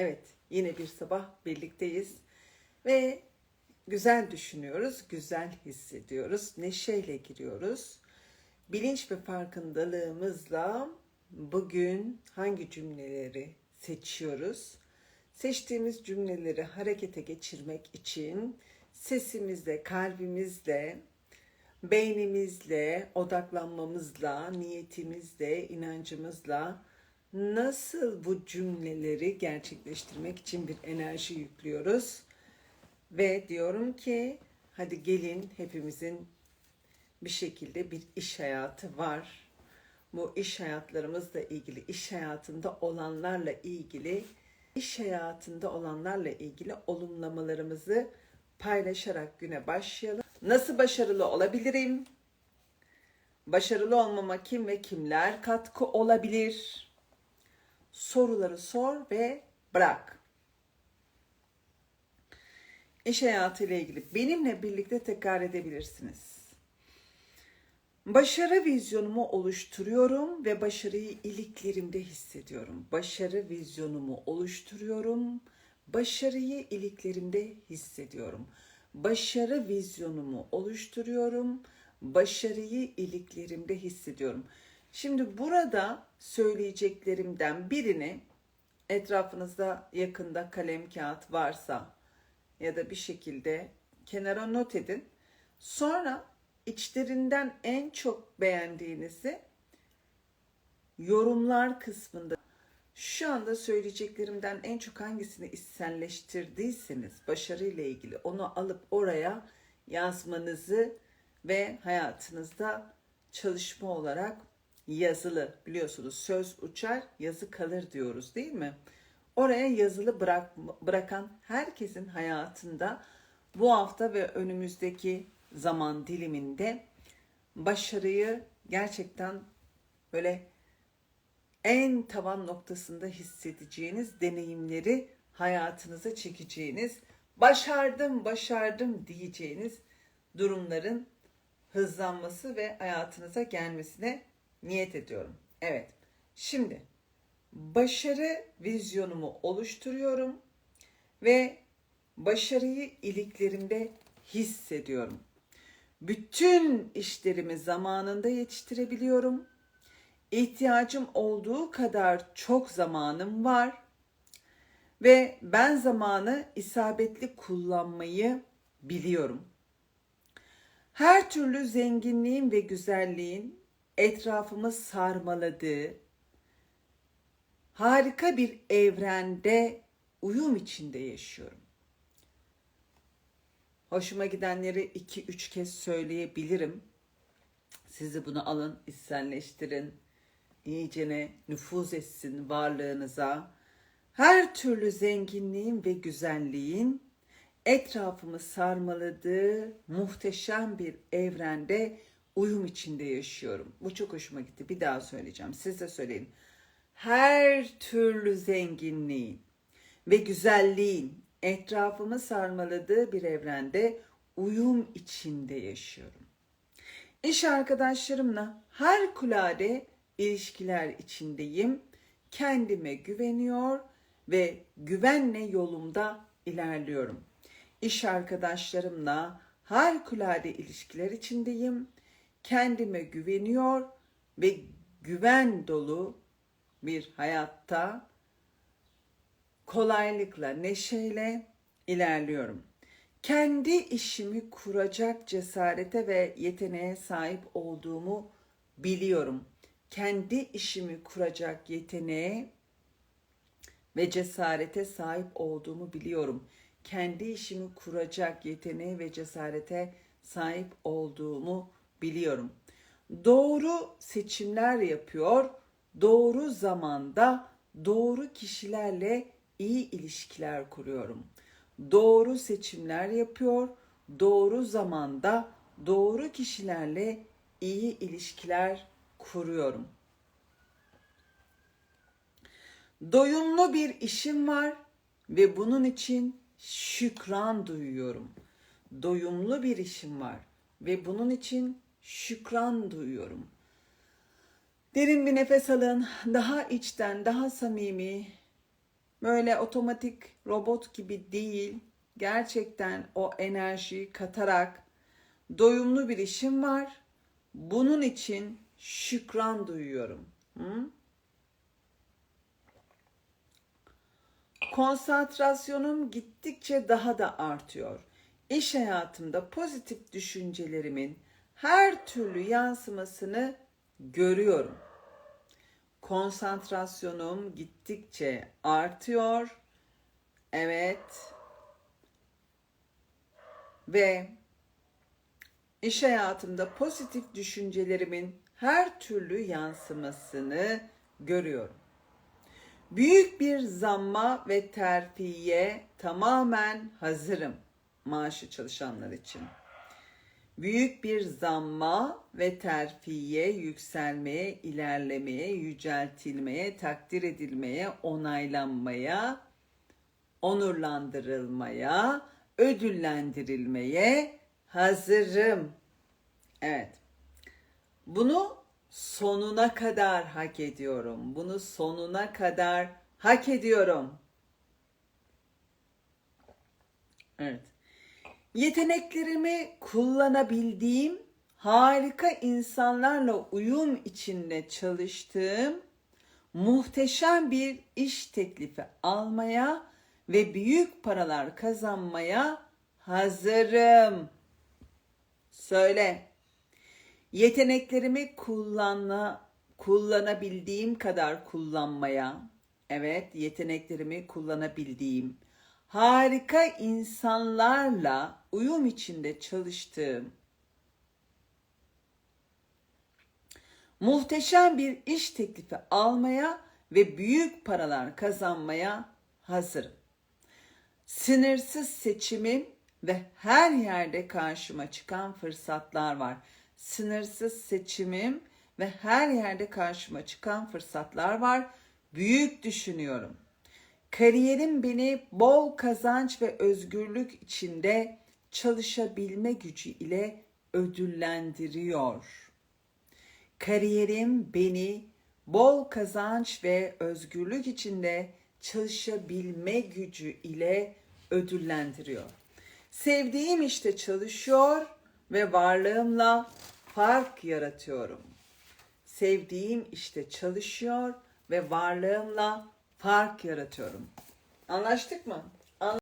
Evet, yine bir sabah birlikteyiz ve güzel düşünüyoruz, güzel hissediyoruz, neşeyle giriyoruz. Bilinç ve farkındalığımızla bugün hangi cümleleri seçiyoruz? Seçtiğimiz cümleleri harekete geçirmek için sesimizle, kalbimizle, beynimizle, odaklanmamızla, niyetimizle, inancımızla nasıl bu cümleleri gerçekleştirmek için bir enerji yüklüyoruz. Ve diyorum ki hadi gelin hepimizin bir şekilde bir iş hayatı var. Bu iş hayatlarımızla ilgili, iş hayatında olanlarla ilgili, iş hayatında olanlarla ilgili olumlamalarımızı paylaşarak güne başlayalım. Nasıl başarılı olabilirim? Başarılı olmama kim ve kimler katkı olabilir? Soruları sor ve bırak. İş hayatı ile ilgili benimle birlikte tekrar edebilirsiniz. Başarı vizyonumu oluşturuyorum ve başarıyı iliklerimde hissediyorum. Başarı vizyonumu oluşturuyorum, başarıyı iliklerimde hissediyorum. Başarı vizyonumu oluşturuyorum, başarıyı iliklerimde hissediyorum. Şimdi burada söyleyeceklerimden birini etrafınızda yakında kalem kağıt varsa ya da bir şekilde kenara not edin. Sonra içlerinden en çok beğendiğinizi yorumlar kısmında şu anda söyleyeceklerimden en çok hangisini içselleştirdiyseniz başarıyla ilgili onu alıp oraya yazmanızı ve hayatınızda çalışma olarak yazılı biliyorsunuz söz uçar yazı kalır diyoruz değil mi? Oraya yazılı bırak, bırakan herkesin hayatında bu hafta ve önümüzdeki zaman diliminde başarıyı gerçekten böyle en tavan noktasında hissedeceğiniz deneyimleri hayatınıza çekeceğiniz, başardım, başardım diyeceğiniz durumların hızlanması ve hayatınıza gelmesine niyet ediyorum. Evet. Şimdi başarı vizyonumu oluşturuyorum ve başarıyı iliklerimde hissediyorum. Bütün işlerimi zamanında yetiştirebiliyorum. İhtiyacım olduğu kadar çok zamanım var ve ben zamanı isabetli kullanmayı biliyorum. Her türlü zenginliğin ve güzelliğin etrafımı sarmaladığı harika bir evrende uyum içinde yaşıyorum. Hoşuma gidenleri iki üç kez söyleyebilirim. Sizi bunu alın, içselleştirin. İyicene nüfuz etsin varlığınıza. Her türlü zenginliğin ve güzelliğin etrafımı sarmaladığı muhteşem bir evrende uyum içinde yaşıyorum. Bu çok hoşuma gitti. Bir daha söyleyeceğim. Siz de söyleyin. Her türlü zenginliğin ve güzelliğin etrafımı sarmaladığı bir evrende uyum içinde yaşıyorum. İş arkadaşlarımla harikulade ilişkiler içindeyim. Kendime güveniyor ve güvenle yolumda ilerliyorum. İş arkadaşlarımla harikulade ilişkiler içindeyim. Kendime güveniyor ve güven dolu bir hayatta kolaylıkla, neşeyle ilerliyorum. Kendi işimi kuracak cesarete ve yeteneğe sahip olduğumu biliyorum. Kendi işimi kuracak yeteneğe ve cesarete sahip olduğumu biliyorum. Kendi işimi kuracak yeteneğe ve cesarete sahip olduğumu biliyorum. Doğru seçimler yapıyor, doğru zamanda doğru kişilerle iyi ilişkiler kuruyorum. Doğru seçimler yapıyor, doğru zamanda doğru kişilerle iyi ilişkiler kuruyorum. Doyumlu bir işim var ve bunun için şükran duyuyorum. Doyumlu bir işim var ve bunun için şükran duyuyorum. Derin bir nefes alın. Daha içten, daha samimi böyle otomatik robot gibi değil. Gerçekten o enerjiyi katarak doyumlu bir işim var. Bunun için şükran duyuyorum. Hı? Konsantrasyonum gittikçe daha da artıyor. İş hayatımda pozitif düşüncelerimin her türlü yansımasını görüyorum. Konsantrasyonum gittikçe artıyor. Evet. Ve iş hayatımda pozitif düşüncelerimin her türlü yansımasını görüyorum. Büyük bir zamma ve terfiye tamamen hazırım maaşı çalışanlar için. Büyük bir zamma ve terfiye, yükselmeye, ilerlemeye, yüceltilmeye, takdir edilmeye, onaylanmaya, onurlandırılmaya, ödüllendirilmeye hazırım. Evet. Bunu sonuna kadar hak ediyorum. Bunu sonuna kadar hak ediyorum. Evet. Yeteneklerimi kullanabildiğim, harika insanlarla uyum içinde çalıştığım, muhteşem bir iş teklifi almaya ve büyük paralar kazanmaya hazırım. Söyle. Yeteneklerimi kullanma, kullanabildiğim kadar kullanmaya, evet yeteneklerimi kullanabildiğim, harika insanlarla uyum içinde çalıştığım, muhteşem bir iş teklifi almaya ve büyük paralar kazanmaya hazırım. Sınırsız seçimim ve her yerde karşıma çıkan fırsatlar var. Sınırsız seçimim ve her yerde karşıma çıkan fırsatlar var. Büyük düşünüyorum. Kariyerim beni bol kazanç ve özgürlük içinde çalışabilme gücü ile ödüllendiriyor. Kariyerim beni bol kazanç ve özgürlük içinde çalışabilme gücü ile ödüllendiriyor. Sevdiğim işte çalışıyor ve varlığımla fark yaratıyorum. Sevdiğim işte çalışıyor ve varlığımla fark yaratıyorum. Anlaştık mı?